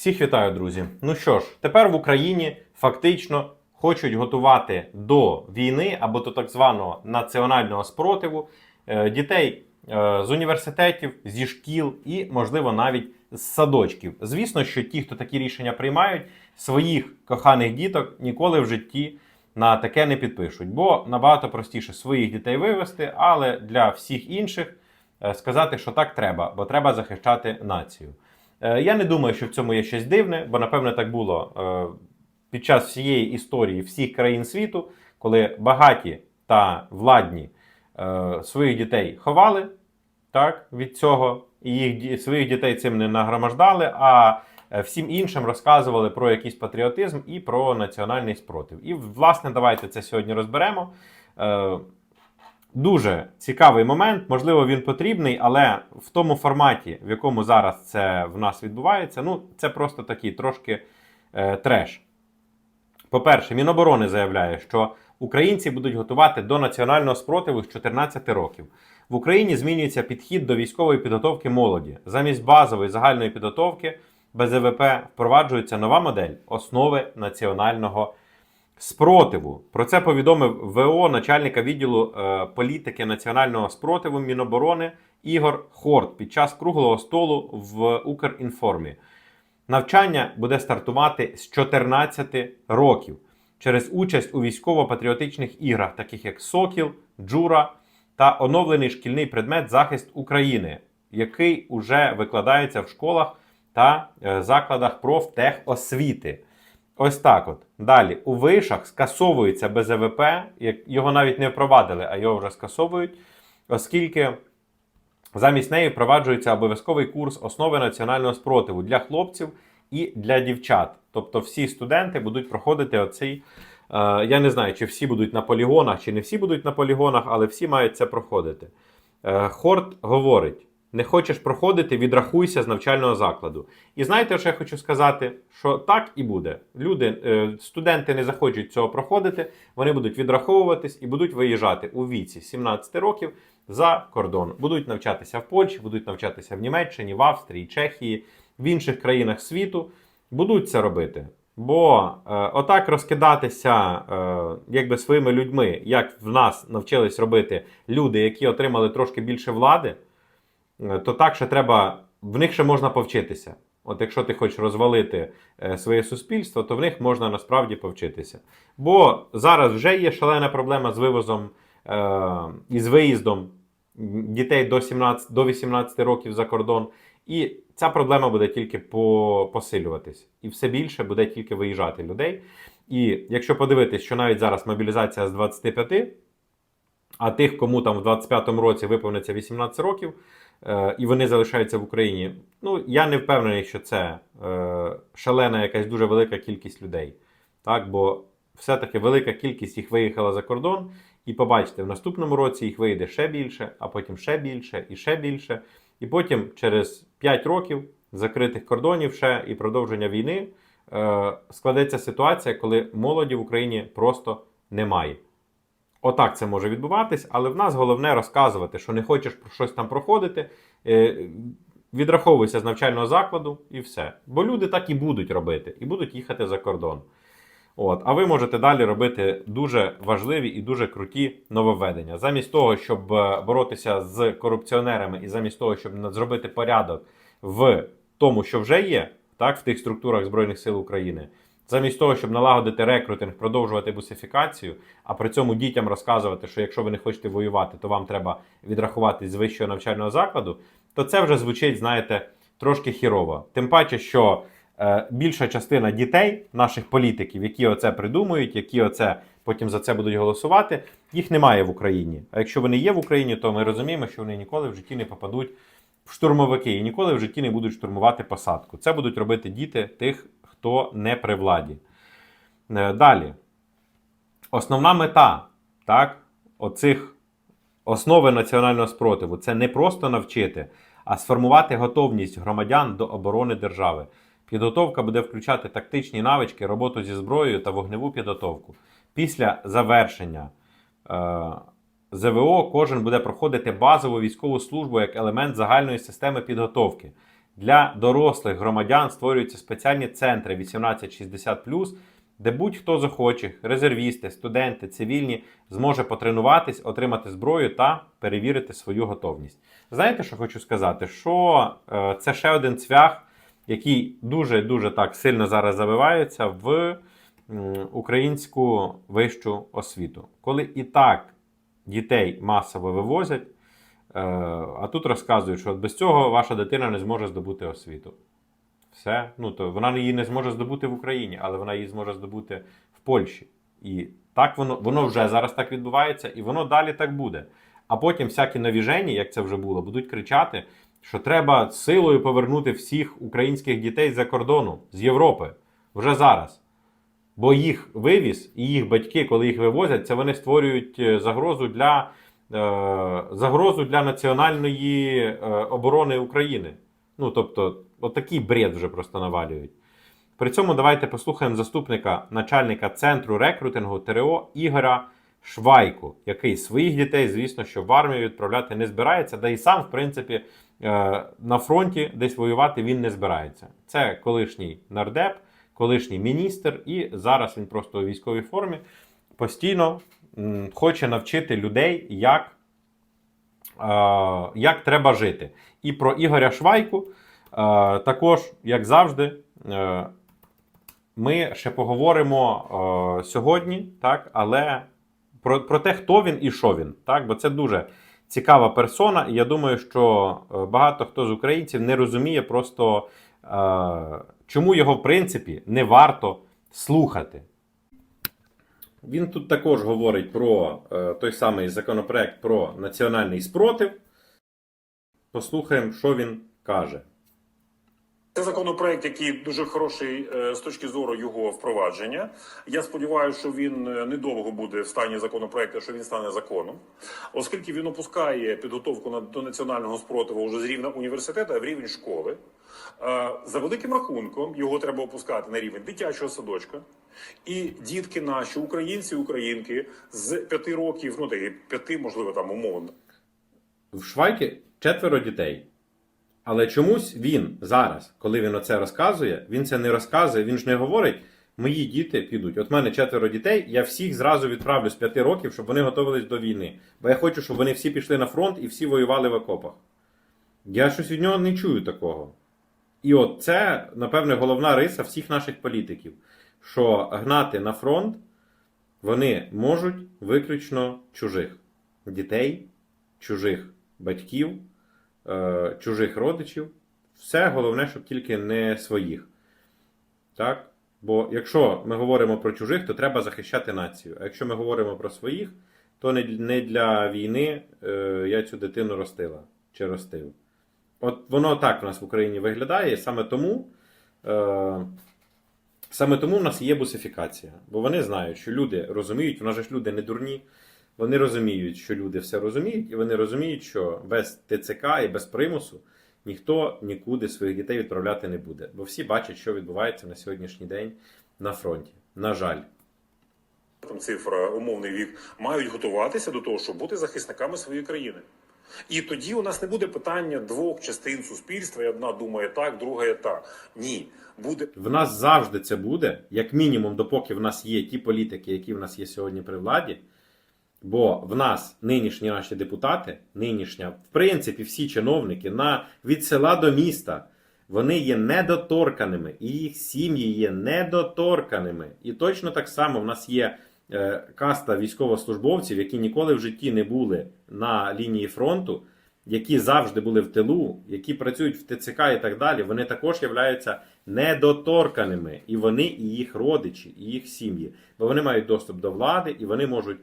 Всіх вітаю, друзі. Ну що ж, тепер в Україні фактично хочуть готувати до війни або до так званого національного спротиву е, дітей е, з університетів, зі шкіл і, можливо, навіть з садочків. Звісно, що ті, хто такі рішення приймають, своїх коханих діток ніколи в житті на таке не підпишуть, бо набагато простіше своїх дітей вивести, але для всіх інших е, сказати, що так треба, бо треба захищати націю. Е, Я не думаю, що в цьому є щось дивне, бо напевне так було е, під час всієї історії всіх країн світу, коли багаті та владні е, своїх дітей ховали так, від цього, і їх своїх дітей цим не нагромождали, а всім іншим розказували про якийсь патріотизм і про національний спротив. І, власне, давайте це сьогодні розберемо. Е, Дуже цікавий момент, можливо, він потрібний, але в тому форматі, в якому зараз це в нас відбувається, ну це просто такий трошки е, треш. По-перше, Міноборони заявляє, що українці будуть готувати до національного спротиву з 14 років. В Україні змінюється підхід до військової підготовки молоді. Замість базової загальної підготовки без ЕВП впроваджується нова модель основи національного спротиву. Про це повідомив ВО начальника відділу е, політики національного спротиву Міноборони Ігор Хорт під час круглого столу в Укрінформі. Навчання буде стартувати з 14 років через участь у військово-патріотичних іграх, таких як Сокіл, Джура та оновлений шкільний предмет захист України, який уже викладається в школах та е, закладах профтехосвіти. Ось так от. Далі, у вишах скасовується як його навіть не впровадили, а його вже скасовують, оскільки замість неї впроваджується обов'язковий курс основи національного спротиву для хлопців і для дівчат. Тобто всі студенти будуть проходити оцей. е, я не знаю, чи всі будуть на полігонах, чи не всі будуть на полігонах, але всі мають це проходити. Е, Хорт говорить: не хочеш проходити, відрахуйся з навчального закладу. І знаєте, що я хочу сказати? Що так і буде. Люди, е, студенти не захочуть цього проходити, вони будуть відраховуватись і будуть виїжджати у віці 17 років за кордон. Будуть навчатися в Польщі, будуть навчатися в Німеччині, в Австрії, Чехії, в інших країнах світу. Будуть це робити. Бо е, отак розкидатися е, якби своїми людьми, як в нас навчились робити люди, які отримали трошки більше влади, то так ще треба, в них ще можна повчитися. От якщо ти хочеш розвалити е, своє суспільство, то в них можна насправді повчитися. Бо зараз вже є шалена проблема з вивозом е, і з виїздом дітей до, 17, до 18 років за кордон. І ця проблема буде тільки по, посилюватись. І все більше буде тільки виїжджати людей. І якщо подивитись, що навіть зараз мобілізація з 25, а тих, кому там в 25-му році виповниться 18 років, е, і вони залишаються в Україні, ну я не впевнений, що це е, шалена якась дуже велика кількість людей. Так, бо все-таки велика кількість їх виїхала за кордон, і побачите, в наступному році їх вийде ще більше, а потім ще більше і ще більше. І потім через 5 років закритих кордонів ще і продовження війни е, складеться ситуація, коли молоді в Україні просто немає. Отак це може відбуватись, але в нас головне розказувати, що не хочеш про щось там проходити, е, відраховуйся з навчального закладу і все. Бо люди так і будуть робити, і будуть їхати за кордон. От, а ви можете далі робити дуже важливі і дуже круті нововведення. Замість того, щоб е, боротися з корупціонерами, і замість того, щоб зробити порядок в тому, що вже є, так, в тих структурах Збройних сил України, замість того, щоб налагодити рекрутинг, продовжувати бусифікацію, а при цьому дітям розказувати, що якщо ви не хочете воювати, то вам треба відрахуватись з вищого навчального закладу, то це вже звучить, знаєте, трошки хірово. Тим паче, що е, більша частина дітей, наших політиків, які оце придумують, які оце потім за це будуть голосувати, їх немає в Україні. А якщо вони є в Україні, то ми розуміємо, що вони ніколи в житті не попадуть в штурмовики і ніколи в житті не будуть штурмувати посадку. Це будуть робити діти тих, хто не при владі. Е, Далі. Основна мета так, оцих основи національного спротиву це не просто навчити, а сформувати готовність громадян до оборони держави. Підготовка буде включати тактичні навички, роботу зі зброєю та вогневу підготовку. Після завершення е, ЗВО кожен буде проходити базову військову службу як елемент загальної системи підготовки. Для дорослих громадян створюються спеціальні центри 1860+, де будь-хто з охочих, резервісти, студенти, цивільні, зможе потренуватись, отримати зброю та перевірити свою готовність. Знаєте, що хочу сказати? Що е, це ще один цвях, який дуже дуже так сильно зараз завивається в українську вищу освіту, коли і так дітей масово вивозять. Е, а тут розказують, що без цього ваша дитина не зможе здобути освіту. Все. Ну, то вона її не зможе здобути в Україні, але вона її зможе здобути в Польщі. І так воно, воно вже зараз так відбувається, і воно далі так буде. А потім всякі навіжені, як це вже було, будуть кричати, що треба силою повернути всіх українських дітей з-за кордону, з Європи, вже зараз. Бо їх вивіз і їх батьки, коли їх вивозять, це вони створюють е, загрозу для, загрозу для національної е, оборони України. Ну, тобто, отакий бред вже просто навалюють. При цьому давайте послухаємо заступника начальника центру рекрутингу ТРО Ігоря Швайку, який своїх дітей, звісно, що в армію відправляти не збирається, да і сам, в принципі, е, на фронті десь воювати він не збирається. Це колишній нардеп, колишній міністр, і зараз він просто у військовій формі постійно хоче навчити людей, як, як треба жити. І про Ігоря Швайку е, також, як завжди, е, ми ще поговоримо е, сьогодні, так, але про, про те, хто він і що він. Так, бо це дуже цікава персона, і я думаю, що багато хто з українців не розуміє просто, чому його, в принципі, не варто слухати. Він тут також говорить про е, той самий законопроект про національний спротив. Послухаємо, що він каже. Це законопроект, який дуже хороший е, з точки зору його впровадження. Я сподіваюся, що він е, недовго буде в стані законопроекту, що він стане законом, оскільки він опускає підготовку до національного спротиву вже з рівня університету, а в рівень школи. Е, За великим рахунком його треба опускати на рівень дитячого садочка. І дітки наші, українці, українки з п'яти років, ну й п'яти, можливо, там умовно. В Швайки четверо дітей. Але чомусь він зараз, коли він оце розказує, він це не розказує, він ж не говорить, мої діти підуть. От в мене четверо дітей, я всіх зразу відправлю з п'яти років, щоб вони готувались до війни. Бо я хочу, щоб вони всі пішли на фронт і всі воювали в окопах. Я щось від нього не чую такого. І от це, напевне, головна риса всіх наших політиків, що гнати на фронт вони можуть виключно чужих дітей, чужих батьків, е, чужих родичів. Все головне, щоб тільки не своїх. Так? Бо якщо ми говоримо про чужих, то треба захищати націю. А якщо ми говоримо про своїх, то не, для війни е, я цю дитину ростила чи ростив. От воно так в нас в Україні виглядає, саме тому. Е, Саме тому в нас є бусифікація, бо вони знають, що люди розуміють, в нас ж люди не дурні. Вони розуміють, що люди все розуміють, і вони розуміють, що без ТЦК і без примусу ніхто нікуди своїх дітей відправляти не буде. Бо всі бачать, що відбувається на сьогоднішній день на фронті. На жаль. там цифра умовний вік, мають готуватися до того, щоб бути захисниками своєї країни. І тоді у нас не буде питання двох частин суспільства, і одна думає так, друга так. Ні, буде В нас завжди це буде, як мінімум, допоки в нас є ті політики, які в нас є сьогодні при владі. Бо в нас нинішні наші депутати, нинішня, в принципі, всі чиновники на, від села до міста, вони є недоторканими, і їх сім'ї є недоторканими. І точно так само в нас є каста військовослужбовців, які ніколи в житті не були на лінії фронту, які завжди були в тилу, які працюють в ТЦК і так далі, вони також являються недоторканими. І вони, і їх родичі, і їх сім'ї. Бо вони мають доступ до влади, і вони можуть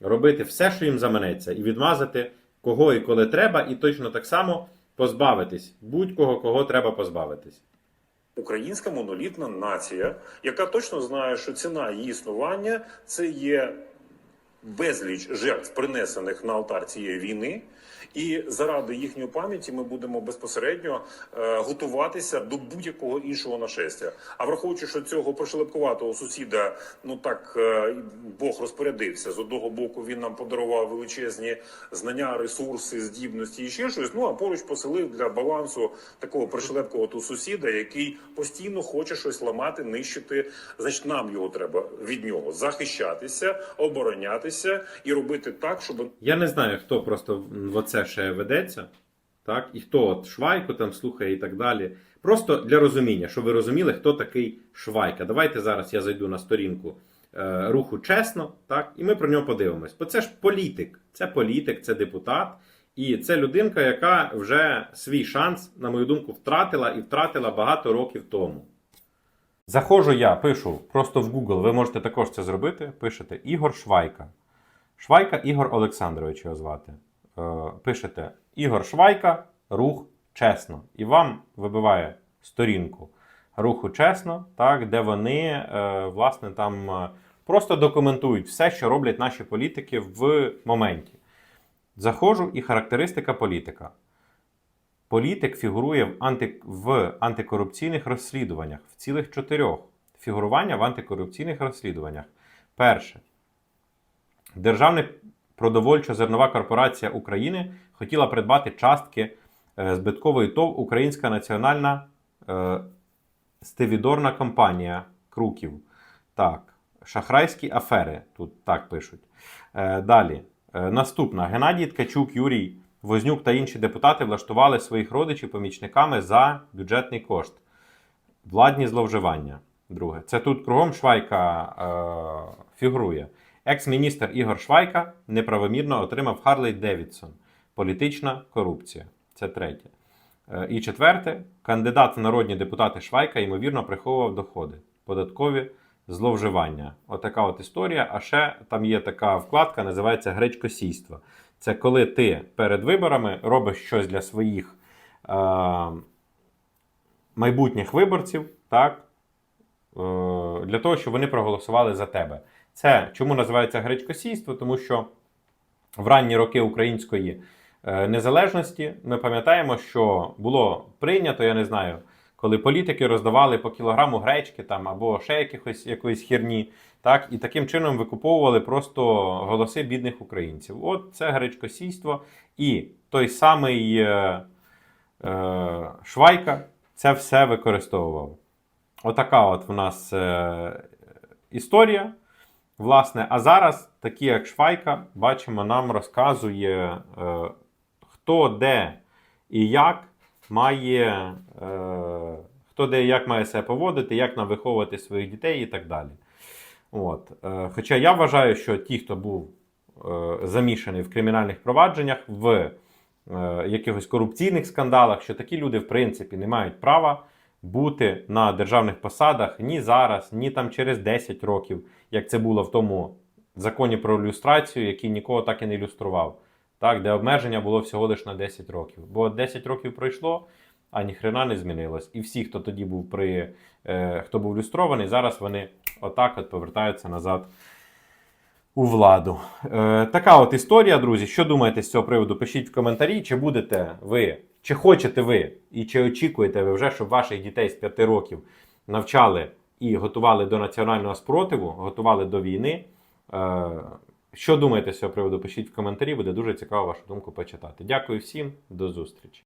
робити все, що їм заманеться, і відмазати кого і коли треба, і точно так само позбавитись будь-кого, кого треба позбавитись. Українська монолітна нація, яка точно знає, що ціна її існування це є безліч жертв, принесених на алтар цієї війни. І заради їхньої пам'яті ми будемо безпосередньо е, готуватися до будь-якого іншого нашестя. А враховуючи, що цього пришелепкуватого сусіда, ну так е, Бог розпорядився з одного боку. Він нам подарував величезні знання, ресурси, здібності і ще щось. Ну а поруч поселив для балансу такого пришелепкуватого сусіда, який постійно хоче щось ламати, нищити. Значить, нам його треба від нього захищатися, оборонятися і робити так, щоб Я не знаю, хто просто в оце ще ведеться, так? і хто от Швайку там слухає і так далі. Просто для розуміння, щоб ви розуміли, хто такий Швайка. Давайте зараз я зайду на сторінку е, руху чесно, так? і ми про нього подивимось. Бо це ж політик, це політик, це депутат. І це людинка, яка вже свій шанс, на мою думку, втратила і втратила багато років тому. Заходжу я, пишу просто в Google, ви можете також це зробити. Пишете Ігор Швайка. Швайка Ігор Олександрович його звати. Е, пишете Ігор Швайка, рух чесно. І вам вибиває сторінку руху чесно, так, де вони е, власне там е, просто документують все, що роблять наші політики в моменті. Заходжу і характеристика політика. Політик фігурує в, анти... в антикорупційних розслідуваннях в цілих чотирьох. Фігурування в антикорупційних розслідуваннях. Перше. Державна продовольчо-зернова корпорація України хотіла придбати частки е, збиткової ТОВ Українська національна е, стивідорна компанія Круків. Так. Шахрайські афери. Тут так пишуть. Е, далі. Е, наступна. Геннадій Ткачук, Юрій Вознюк та інші депутати влаштували своїх родичів помічниками за бюджетний кошт. Владні зловживання. Друге. Це тут кругом Швайка е, фігурує. Екс-міністр Ігор Швайка неправомірно отримав Харлей Девідсон. Політична корупція. Це третє. Е, І четверте, кандидат в народні депутати Швайка ймовірно приховував доходи, податкові зловживання. Отака от історія. А ще там є така вкладка, називається гречкосійство. Це коли ти перед виборами робиш щось для своїх е, майбутніх виборців, так? Е, для того, щоб вони проголосували за тебе. Це чому називається гречкосійство? Тому що в ранні роки української е, незалежності ми пам'ятаємо, що було прийнято, я не знаю, коли політики роздавали по кілограму гречки там або ще якихось якоїсь херні, так, і таким чином викуповували просто голоси бідних українців. От це гречкосійство. І той самий е, е, Швайка це все використовував. Отака от в нас е, історія. Власне, а зараз, такі як Швайка, бачимо, нам розказує, е, хто де і як має, е, хто де і як має себе поводити, як нам виховувати своїх дітей і так далі. От. Е, хоча я вважаю, що ті, хто був е, замішаний в кримінальних провадженнях, в е, якихось корупційних скандалах, що такі люди, в принципі, не мають права бути на державних посадах ні зараз, ні там через 10 років, як це було в тому законі про люстрацію, який нікого так і не ілюстрував. Так, де обмеження було всього лише на 10 років. Бо 10 років пройшло, а ніхрена не змінилось. І всі, хто тоді був при е, хто був люстрований, зараз вони отак от повертаються назад у владу. Е, така от історія, друзі. Що думаєте з цього приводу? Пишіть в коментарі, чи будете ви, чи хочете ви, і чи очікуєте ви вже, щоб ваших дітей з 5 років навчали і готували до національного спротиву, готували до війни. Е, що думаєте з цього приводу? Пишіть в коментарі, буде дуже цікаво вашу думку почитати. Дякую всім, до зустрічі.